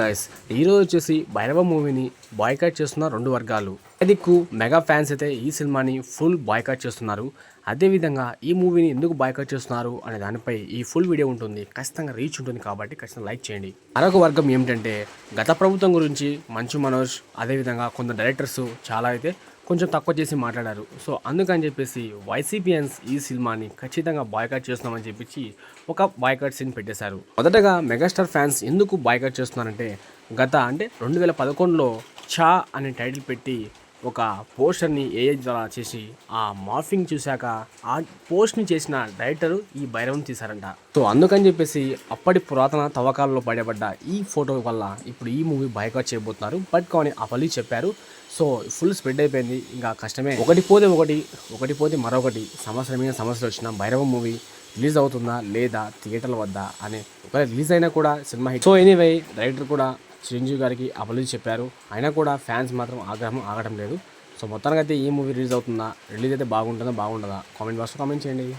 Guys ఈరోజు వచ్చేసి భైరవ మూవీని బాయ్కాట్ చేస్తున్న రెండు వర్గాలు. దిక్కు మెగా ఫ్యాన్స్ అయితే ఈ సినిమాని ఫుల్ బాయ్కాట్ చేస్తున్నారు. అదేవిధంగా ఈ మూవీని ఎందుకు బాయ్కాట్ చేస్తున్నారు అనే దానిపై ఈ ఫుల్ వీడియో ఉంటుంది. ఖచ్చితంగా రీచ్ ఉంటుంది కాబట్టి ఖచ్చితంగా లైక్ చేయండి. మరొక వర్గం ఏమిటంటే గత ప్రభుత్వం గురించి మంచు మనోజ్ అదేవిధంగా కొంత డైరెక్టర్స్ చాలా అయితే కొంచెం తక్కువ చేసి మాట్లాడారు. సో అందుకని చెప్పేసి వైసీపీఎన్స్ ఈ సినిమాని ఖచ్చితంగా బాయ్కాట్ చేస్తున్నామని చెప్పి ఒక బాయ్కాట్ సీన్ పెట్టేశారు. మొదటగా మెగాస్టార్ ఫ్యాన్స్ ఎందుకు బాయ్కాట్ చేస్తున్నారంటే గత అంటే రెండు వేల పదకొండులో చా అనే టైటిల్ పెట్టి ఒక పోస్టర్ని ఏఐ ద్వారా చేసి ఆ మార్ఫింగ్ చూశాక ఆ పోస్ట్ని చేసిన డైరెక్టర్ ఈ భైరవం తీశారంట. సో అందుకని చెప్పేసి అప్పటి పురాతన తవ్వకాలలో పడబడ్డ ఈ ఫోటో వల్ల ఇప్పుడు ఈ మూవీ బైకాట్ చేయబోతున్నారు. బట్ కానీ ఆ పల్లి చెప్పారు. సో ఫుల్ స్ప్రెడ్ అయిపోయింది. ఇంకా కష్టమే. ఒకటి పోతే ఒకటి ఒకటి పోతే మరొకటి సంవత్సరం మీద సమస్యలు వచ్చిన భైరవ మూవీ రిలీజ్ అవుతుందా లేదా థియేటర్ల వద్ద అనే ఒకవేళ రిలీజ్ అయినా కూడా cinema hit. So anyway director కూడా చిరంజీవి గారికి అపలు చెప్పారు. అయినా కూడా ఫ్యాన్స్ మాత్రం ఆగ్రహం ఆగడం లేదు. సో మొత్తానికి అయితే ఈ మూవీ రిలీజ్ అవుతుందా రిలీజ్ అయితే బాగుంటుందా బాగుంటుందా కామెంట్ బాక్స్లో కామెంట్ చేయండి.